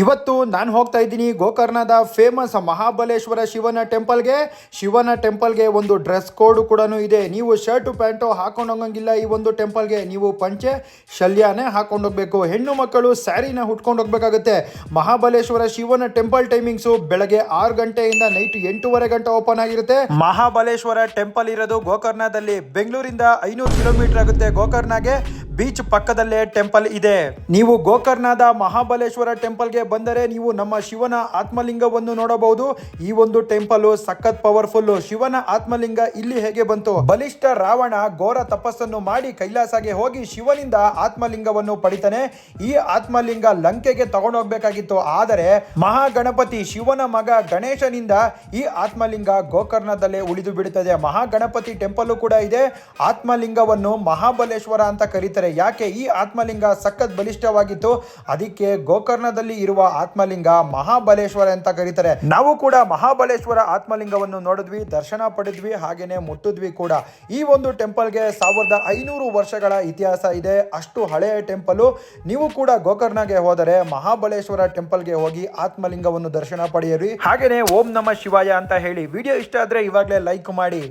ಇವತ್ತು ನಾನು ಹೋಗ್ತಾ ಇದ್ದೀನಿ ಗೋಕರ್ಣದ ಫೇಮಸ್ ಮಹಾಬಲೇಶ್ವರ ಶಿವನ ಟೆಂಪಲ್ಗೆ. ಶಿವನ ಟೆಂಪಲ್ಗೆ ಒಂದು ಡ್ರೆಸ್ ಕೋಡು ಕೂಡ ಇದೆ. ನೀವು ಶರ್ಟು, ಪ್ಯಾಂಟು ಹಾಕೊಂಡು ಹೋಗಂಗಿಲ್ಲ ಈ ಒಂದು ಟೆಂಪಲ್ಗೆ. ನೀವು ಪಂಚೆ, ಶಲ್ಯನೇ ಹಾಕೊಂಡು ಹೋಗಬೇಕು ಹೆಣ್ಣು ಮಕ್ಕಳು ಸ್ಯಾರಿನ ಹುಟ್ಕೊಂಡು ಹೋಗ್ಬೇಕಾಗುತ್ತೆ ಮಹಾಬಲೇಶ್ವರ ಶಿವನ ಟೆಂಪಲ್ ಟೈಮಿಂಗ್ಸು ಬೆಳಗ್ಗೆ ಆರು ಗಂಟೆಯಿಂದ ನೈಟ್ ಎಂಟೂವರೆ ಗಂಟೆ ಓಪನ್ ಆಗಿರುತ್ತೆ. ಮಹಾಬಲೇಶ್ವರ ಟೆಂಪಲ್ ಇರೋದು ಗೋಕರ್ಣದಲ್ಲಿ. ಬೆಂಗಳೂರಿಂದ ಐನೂರು ಕಿಲೋಮೀಟರ್ ಆಗುತ್ತೆ ಗೋಕರ್ಣಗೆ. ಬೀಚ್ ಪಕ್ಕದಲ್ಲೇ ಟೆಂಪಲ್ ಇದೆ. ನೀವು ಗೋಕರ್ಣದ ಮಹಾಬಲೇಶ್ವರ ಟೆಂಪಲ್ಗೆ ಬಂದರೆ ನೀವು ನಮ್ಮ ಶಿವನ ಆತ್ಮಲಿಂಗವನ್ನು ನೋಡಬಹುದು. ಈ ಒಂದು ಟೆಂಪಲ್ ಸಖತ್ ಪವರ್ಫುಲ್ ಶಿವನ ಆತ್ಮಲಿಂಗ ಇಲ್ಲಿ ಹೇಗೆ ಬಂತು? ಬಲಿಷ್ಠ ರಾವಣ ಘೋರ ತಪಸ್ಸನ್ನು ಮಾಡಿ ಕೈಲಾಸಗೆ ಹೋಗಿ ಶಿವನಿಂದ ಆತ್ಮಲಿಂಗವನ್ನು ಪಡಿತಾನೆ. ಈ ಆತ್ಮಲಿಂಗ ಲಂಕೆಗೆ ತಗೊಂಡೋಗ್ಬೇಕಾಗಿತ್ತು. ಆದರೆ ಮಹಾಗಣಪತಿ ಶಿವನ ಮಗ ಗಣೇಶನಿಂದ ಈ ಆತ್ಮಲಿಂಗ ಗೋಕರ್ಣದಲ್ಲೇ ಉಳಿದು ಬಿಡುತ್ತದೆ. ಮಹಾಗಣಪತಿ ಟೆಂಪಲ್ ಕೂಡ ಇದೆ. ಆತ್ಮಲಿಂಗವನ್ನು ಮಹಾಬಲೇಶ್ವರ ಅಂತ ಕರೀತಾರೆ. ಯಾಕೆ? ಈ ಆತ್ಮಲಿಂಗ ಸಖತ್ ಬಲಿಷ್ಠವಾಗಿತ್ತು. ಅದಕ್ಕೆ ಗೋಕರ್ಣದಲ್ಲಿ ಇರುವ ಆತ್ಮಲಿಂಗ ಮಹಾಬಲೇಶ್ವರ ಅಂತ ಕರೀತಾರೆ. ನಾವು ಕೂಡ ಮಹಾಬಲೇಶ್ವರ ಆತ್ಮಲಿಂಗವನ್ನು ನೋಡಿದ್ವಿ, ದರ್ಶನ ಪಡೆದ್ವಿ, ಹಾಗೇನೆ ಮುಟ್ಟಿದ್ವಿ ಕೂಡ. ಈ ಒಂದು ಟೆಂಪಲ್ಗೆ ಸಾವಿರದ ಐನೂರು ವರ್ಷಗಳ ಇತಿಹಾಸ ಇದೆ. ಅಷ್ಟು ಹಳೆಯ ಟೆಂಪಲ್. ನೀವು ಕೂಡ ಗೋಕರ್ಣಗೆ ಹೋದರೆ ಮಹಾಬಲೇಶ್ವರ ಟೆಂಪಲ್ಗೆ ಹೋಗಿ ಆತ್ಮಲಿಂಗವನ್ನು ದರ್ಶನ ಪಡೆಯಿರಿ. ಹಾಗೇನೆ ಓಂ ನಮ ಶಿವಾಯ ಅಂತ ಹೇಳಿ. ವಿಡಿಯೋ ಇಷ್ಟ ಆದ್ರೆ ಇವಾಗಲೇ ಲೈಕ್ ಮಾಡಿ.